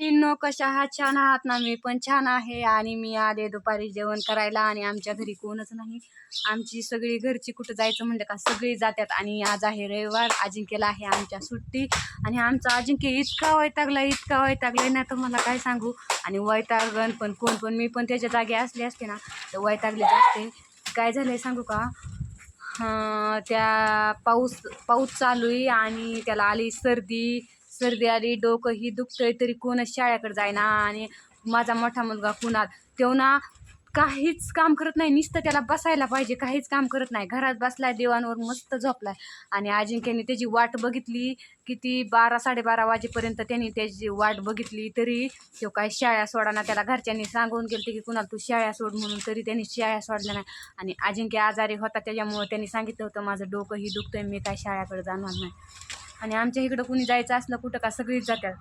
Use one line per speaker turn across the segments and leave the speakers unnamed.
No कशा हा छान आहात ना मी पण छान आहे आणि मी आले दुपारी जेवण करायला आणि आमच्या घरी कोणच नाही. आमची सगळी घरची कुठं जायचं म्हणलं का सगळी जातात आणि आज आहे रविवार अजिंक्यला आहे आमच्या सुट्टी आणि आमचा अजिंक्य इतका वैतागला इतका वैतागला ना तर मला काय सांगू? आणि वैतागण पण कोण पण मी पण त्याच्या जागी असले असते ना तर वैतागले असते काय झालंय सांगू का? त्या पाऊस पाऊस चालू आहे आणि त्याला आली सर्दी सर्दी आली डोकं ही दुखतंय तरी कोणच शाळेकडे जायना आणि माझा मोठा मुलगा कुणाल तेव्हा काहीच काम करत नाही नुसतं त्याला बसायला पाहिजे काहीच काम करत नाही. घरात बसलाय देवांवर मस्त झोपलाय. आणि अजिंक्यने त्याची वाट बघितली किती बारा साडेबारा वाजेपर्यंत त्यांनी त्याची वाट बघितली तरी तो काय शाळा सोडाना त्याला घरच्यांनी सांगून गेलते की कुणाला तू शाळा सोड म्हणून. तरी त्यांनी शाळा सोडल्या नाही. आणि अजिंक्य आजारी होता त्याच्यामुळे त्यांनी सांगितलं होतं माझं डोकं ही दुखतंय मी काय शाळेकडे जाणार नाही. आणि आमच्या इकडं कुणी जायचं असलं कुठं का सगळीच जातात.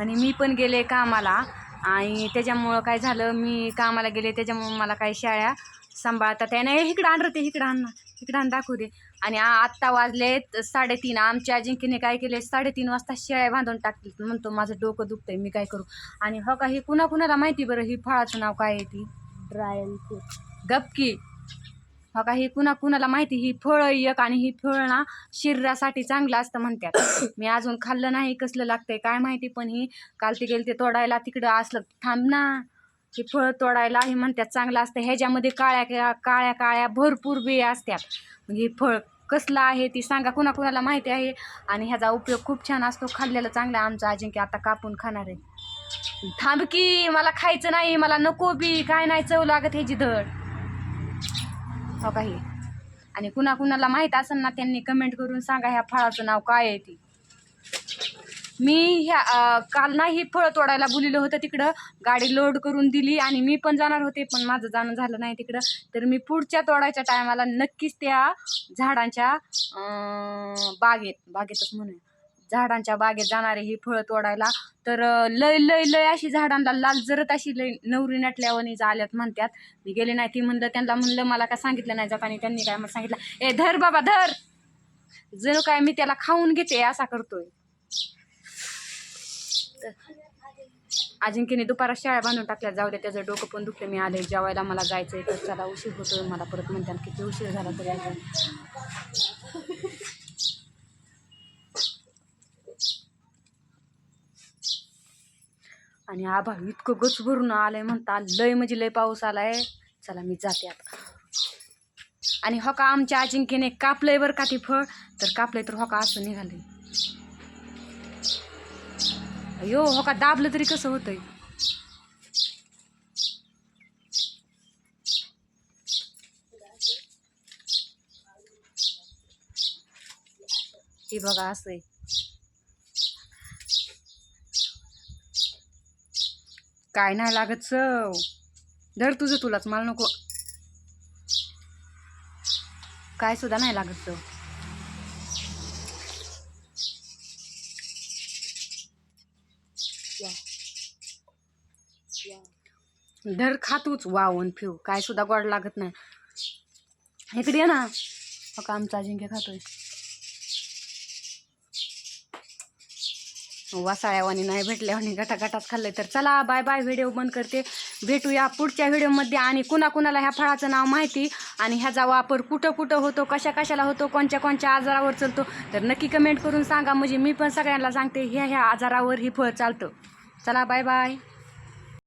आणि मी पण गेले कामाला आणि त्याच्यामुळं काय झालं मी कामाला गेले त्याच्यामुळं मला काही शाळा सांभाळता त्या नाही. इकडं आण रे ते इकडं आण ना इकडं आण दाखवू दे. आणि आत्ता वाजले साडेतीन. आमच्या अजिंक्यने काय केले साडेतीन वाजता शेळ्या बांधून टाकली म्हणतो माझं डोकं दुखतंय मी काय करू? आणि हो का हे कुणा कुणाला माहिती बरं ही फळाचं नाव काय आहे ती?
Dragon fruit.
गपकी. हो का? ही कुणा कुणाला माहिती ही फळं एक आणि ही फळ ना शरीरासाठी चांगलं असतं म्हणतात मी अजून खाल्लं नाही कसलं लागतंय काय माहिती पण ही काल ती गेली ते तोडायला तिकडं असलं थांब ना. ही फळं तोडायला ही म्हणतात चांगलं असतं. ह्याच्यामध्ये काळ्या काळ्या काळ्या काळ्या भरपूर बिया असतात ही फळ कसलं आहे ती सांगा कुणा कुणाला माहिती आहे? आणि ह्याचा उपयोग खूप छान असतो. खाल्लेलं चांगलं आमचं अजिंक्य आता कापून खाणार आहे. थांब की मला खायचं नाही मला नको बी काय नाही चव लागत ह्याची धड. हो काही आणि कुणा कुणाला माहीत असेल ना त्यांनी कमेंट करून सांगा ह्या फळाचं नाव काय आहे ती. मी ह्या काल ना ही फळं तोडायला बोलिलं होतं तिकडं. गाडी लोड करून दिली आणि मी पण जाणार होते पण माझं जाणं झालं नाही तिकडं. तर मी पुढच्या तोडायच्या टायमाला नक्कीच त्या झाडांच्या बागेत बागेतच म्हणूया. झाडांच्या बागेत जाणारे ही फळं तोडायला. तर लय लय लय अशी झाडांना लाल जरत अशी लय नवरी नटल्यावानी आल्यात म्हणतात मी गेले नाही ती म्हणलं त्यांना म्हणलं मला काय सांगितलं नाही जाताना त्यांनी काय मला सांगितलं. ए धर बाबा धर! जणू काय मी त्याला खाऊन घेते असा करतोय. अजिंक्यने दुपारा शाळा बांधून टाकल्या. जाऊ द्या त्याचं डोकं पण दुखलं. मी आले जेवायला मला जायचंय. तर चला उशीर होतोय मला परत म्हणतात किती उशीर झाला तरी आणि आभा इतकं गच भरून आलंय म्हणता लय म्हणजे लय पाऊस आलाय. चला मी जाते आता. आणि हो का आमच्या अजिंक्यने कापलंय बरं का ते फळ? तर कापलंय तर हो का असं निघालंय. अयो हो का दाबलं तरी कसं होतंय? हे बघा असं आहे. काय नाही लागत चव. धर तुझं तुलाच मला नको. काय सुद्धा नाही लागत चव. धर खातूच वावून फिव काय सुद्धा गोड लागत नाही. इकडे ये ना. हो आमचा अजिंक्य खातोय. वासाळ्यावानी नाही भेटल्यावानी गटा गटात तर चला बाय बाय व्हिडिओ बंद करते. भेटूया पुढच्या व्हिडिओमध्ये आणि कुणाकुणाला ह्या फळाचं नाव माहिती आणि ह्याचा वापर कुठं कुठं होतो कशा कशाला होतो कोणत्या कोणत्या आजारावर चालतो तर नक्की कमेंट करून सांगा. म्हणजे मी पण सगळ्यांना सांगते ह्या ह्या आजारावर ही फळ चालतं. चला बाय बाय